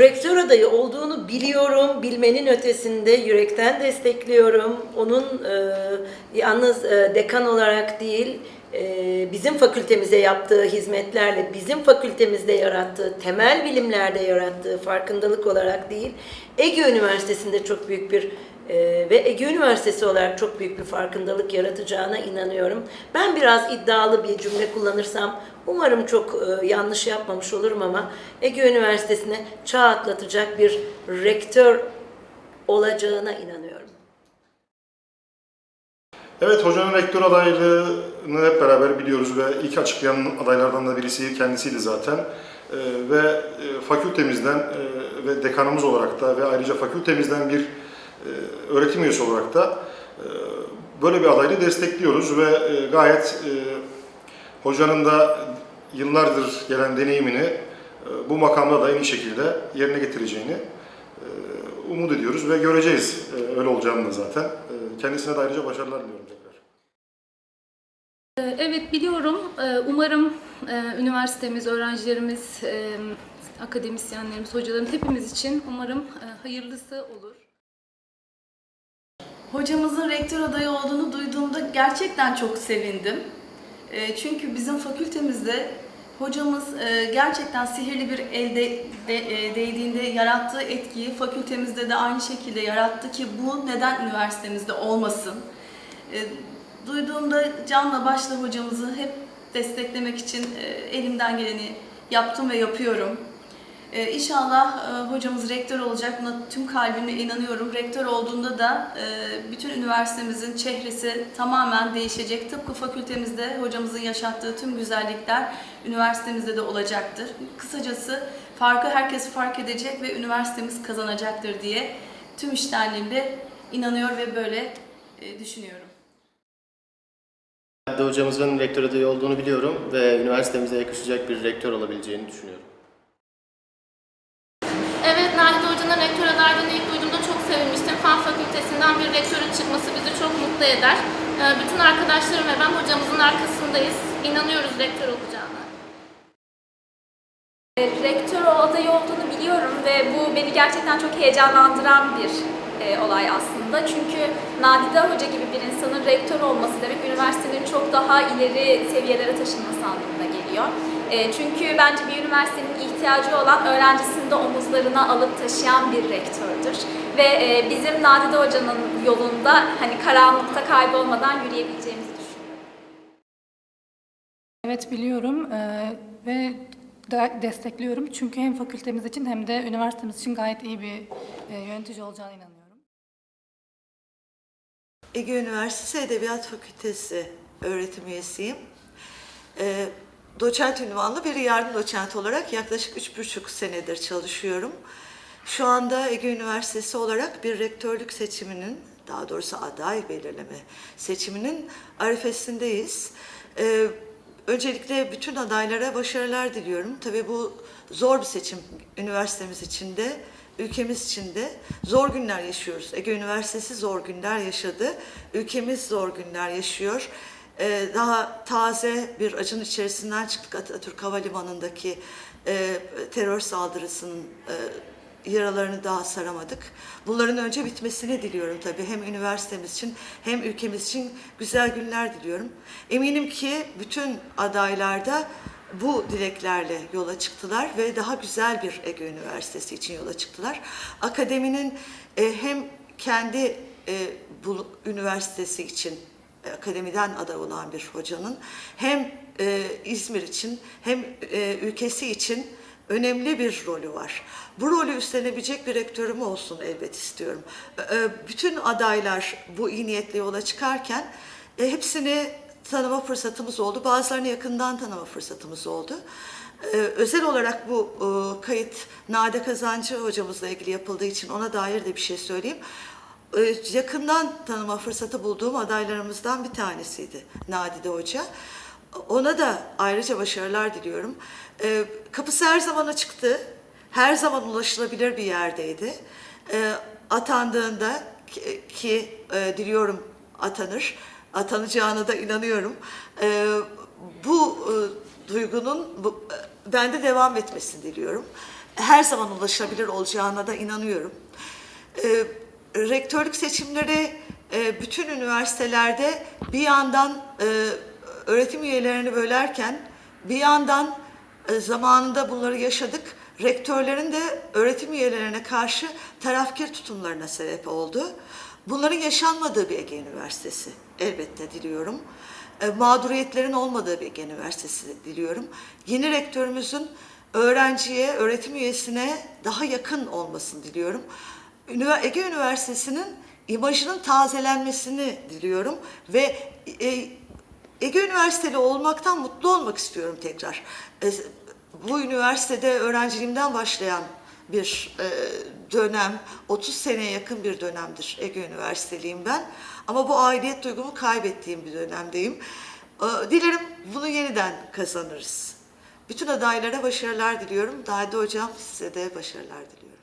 Rektör adayı olduğunu biliyorum, bilmenin ötesinde yürekten destekliyorum. Onun e, yalnız e, dekan olarak değil, bizim fakültemize yaptığı hizmetlerle, bizim fakültemizde yarattığı, temel bilimlerde yarattığı farkındalık olarak değil, Ege Üniversitesi'nde çok büyük bir e, ve Ege Üniversitesi olarak çok büyük bir farkındalık yaratacağına inanıyorum. Ben biraz iddialı bir cümle kullanırsam umarım çok e, yanlış yapmamış olurum ama Ege Üniversitesi'ne çağ atlatacak bir rektör olacağına inanıyorum. Evet, hocanın rektör adaylığını hep beraber biliyoruz ve ilk açıklayan adaylardan da birisi kendisiydi zaten. Ee, ve e, fakültemizden e, ve dekanımız olarak da ve ayrıca fakültemizden bir e, öğretim üyesi olarak da e, böyle bir adaylığı destekliyoruz ve e, gayet e, hocanın da yıllardır gelen deneyimini e, bu makamda da en iyi şekilde yerine getireceğini e, umut ediyoruz ve göreceğiz e, öyle olacağını da zaten. E, Kendisine de ayrıca başarılar diliyorum tekrar. Ee, Evet biliyorum. Ee, Umarım e, üniversitemiz, öğrencilerimiz, e, akademisyenlerimiz, hocalarımız hepimiz için umarım e, hayırlısı olur. Hocamızın rektör adayı olduğunu duyduğumda gerçekten çok sevindim. Çünkü bizim fakültemizde hocamız e, gerçekten sihirli bir elde de, e, değdiğinde yarattığı etkiyi fakültemizde de aynı şekilde yarattı ki bu neden üniversitemizde olmasın. E, Duyduğumda canla başla hocamızı hep desteklemek için elimden geleni yaptım ve yapıyorum. Ee, inşallah e, hocamız rektör olacak. Buna tüm kalbimle inanıyorum. Rektör olduğunda da e, bütün üniversitemizin çehresi tamamen değişecek. Tıpkı fakültemizde hocamızın yaşattığı tüm güzellikler üniversitemizde de olacaktır. Kısacası farkı herkes fark edecek ve üniversitemiz kazanacaktır diye tüm iştenliğimle inanıyor ve böyle e, düşünüyorum. Hocamızın rektör adayı olduğunu biliyorum ve üniversitemize yakışacak bir rektör olabileceğini düşünüyorum. Evet, Nadide Hoca'nın rektör adaylığını ilk duyduğumda çok sevinmiştim. Fen fakültesinden bir rektörün çıkması bizi çok mutlu eder. Ee, Bütün arkadaşlarım ve ben hocamızın arkasındayız. İnanıyoruz rektör olacağına. Rektör adayı olduğunu biliyorum ve bu beni gerçekten çok heyecanlandıran bir e, olay aslında. Çünkü Nadide Hoca gibi bir insanın rektör olması demek üniversitenin çok daha ileri seviyelere taşınması anlamına geliyor. E, çünkü bence bir üniversitenin ihtiyacı olan öğrencisini de omuzlarına alıp taşıyan bir rektördür. Ve e, bizim Nadide Hoca'nın yolunda hani karanlıkta kaybolmadan yürüyebileceğimizi düşünüyorum. Evet biliyorum eee, ve de- destekliyorum çünkü hem fakültemiz için hem de üniversitemiz için gayet iyi bir eee, yönetici olacağına inanıyorum. Ege Üniversitesi Edebiyat Fakültesi öğretim üyesiyim. Ee, doçent ünvanlı bir yardım doçent olarak yaklaşık üç buçuk senedir çalışıyorum. Şu anda Ege Üniversitesi olarak bir rektörlük seçiminin, daha doğrusu aday belirleme seçiminin arifesindeyiz. Ee, öncelikle bütün adaylara başarılar diliyorum. Tabii bu zor bir seçim üniversitemiz için de ülkemiz için de zor günler yaşıyoruz. Ege Üniversitesi zor günler yaşadı. Ülkemiz zor günler yaşıyor. Ee, daha taze bir acın içerisinden çıktık Atatürk Havalimanı'ndaki e, terör saldırısının e, yaralarını daha saramadık. Bunların önce bitmesini diliyorum tabii. Hem üniversitemiz için hem ülkemiz için güzel günler diliyorum. Eminim ki bütün adaylarda bu dileklerle yola çıktılar ve daha güzel bir Ege Üniversitesi için yola çıktılar. Akademinin e, hem kendi e, bu üniversitesi için e, akademiden aday olan bir hocanın hem İzmir için hem ülkesi için önemli bir rolü var. Bu rolü üstlenebilecek bir rektörüm olsun elbet istiyorum. E, e, bütün adaylar bu iyi niyetle yola çıkarken e, hepsini tanıma fırsatımız oldu. Bazılarını yakından tanıma fırsatımız oldu. Ee, özel olarak bu e, kayıt Nade Kazancı hocamızla ilgili yapıldığı için ona dair de bir şey söyleyeyim. Ee, yakından tanıma fırsatı bulduğum adaylarımızdan bir tanesiydi Nadide Hoca. Ona da ayrıca başarılar diliyorum. Ee, kapısı her zaman açıktı. Her zaman ulaşılabilir bir yerdeydi. Ee, atandığında ki, ki e, diliyorum atanır atanacağına da inanıyorum. Ee, bu e, duygunun bu, e, bende devam etmesini diliyorum. her zaman ulaşabilir olacağına da inanıyorum. E, rektörlük seçimleri e, bütün üniversitelerde bir yandan e, öğretim üyelerini bölerken bir yandan e, zamanında bunları yaşadık. Rektörlerin de öğretim üyelerine karşı tarafkir tutumlarına sebep oldu. Bunların yaşanmadığı bir Ege Üniversitesi elbette diliyorum. E, mağduriyetlerin olmadığı bir Ege Üniversitesi diliyorum. Yeni rektörümüzün öğrenciye, öğretim üyesine daha yakın olmasını diliyorum. Ege Üniversitesi'nin imajının tazelenmesini diliyorum ve e, Ege Üniversiteli olmaktan mutlu olmak istiyorum tekrar. E, Bu üniversitede öğrenciliğimden başlayan bir e, dönem, 30 seneye yakın bir dönemdir Ege Üniversiteliyim ben. Ama bu aidiyet duygumu kaybettiğim bir dönemdeyim. E, Dilerim bunu yeniden kazanırız. Bütün adaylara başarılar diliyorum. Dade Hocam size de başarılar diliyorum.